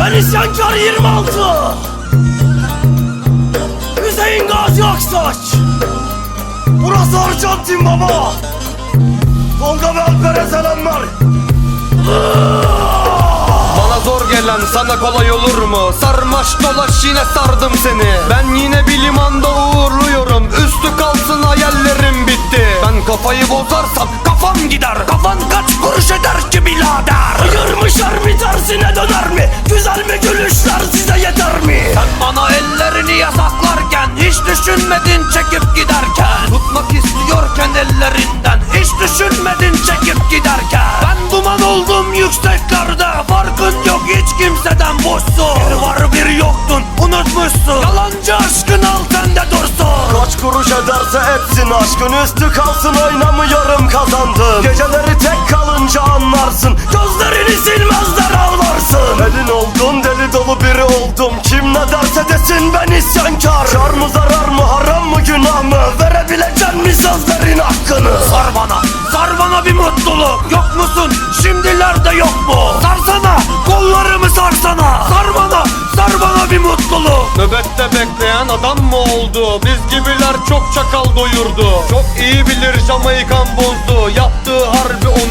Ben isyankar 26 Hüseyin Gazi Aksaç. Burası Arjantin baba. Tolga ve Alper'e selamlar. Bana zor gelen sana kolay olur mu? Sarmaş dolaş yine sardım seni. Ben yine bir limanda uğurluyorum. Üstü kalsın hayallerim bitti. Ben kafayı bozarsam kafam gider döner mi? Güzel mi gülüşler size yeter mi? Sen bana ellerini yasaklarken Hiç düşünmedin çekip giderken. Tutmak istiyorken ellerinden Hiç düşünmedin çekip giderken. Ben duman oldum yükseklerde Farkın yok hiç kimseden boşsun Bir var bir yoktun unutmuşsun. Yalancı aşkın al sende dursun. Kaç kuruş ederse etsin aşkın üstü kalsın oynamıyorum kazandım Geceleri tek kalınca anlarsın. Gözlerini silmezler oldum Kim ne derse desin ben isyankar. Kar mı zarar mı haram mı günah mı? Verebilecek mi sözlerin hakkını. Sar bana, sar bana bir mutluluk. Yok musun, şimdilerde yok mu? Sarsana, kollarımı sarsana. Sar bana, sar bana bir mutluluk. Nöbette bekleyen adam mı oldu? Biz gibiler çok çakal doyurdu. Çok iyi bilir Jamaikan bozdu. Yaptığı harbi onun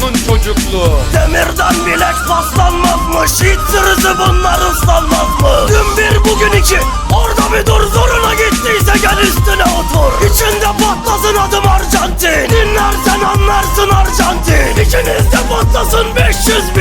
çocukluğu. Demirden bilek paslanmazmış Hiç sırrısı bunlar ıslanmaz mı? Dün bir bugün iki. Orada bir dur zoruna gittiyse gel üstüne otur. İçinde patlasın adım Arjantin. Dinlersen anlarsın Arjantin. İçinizde patlasın 500 bin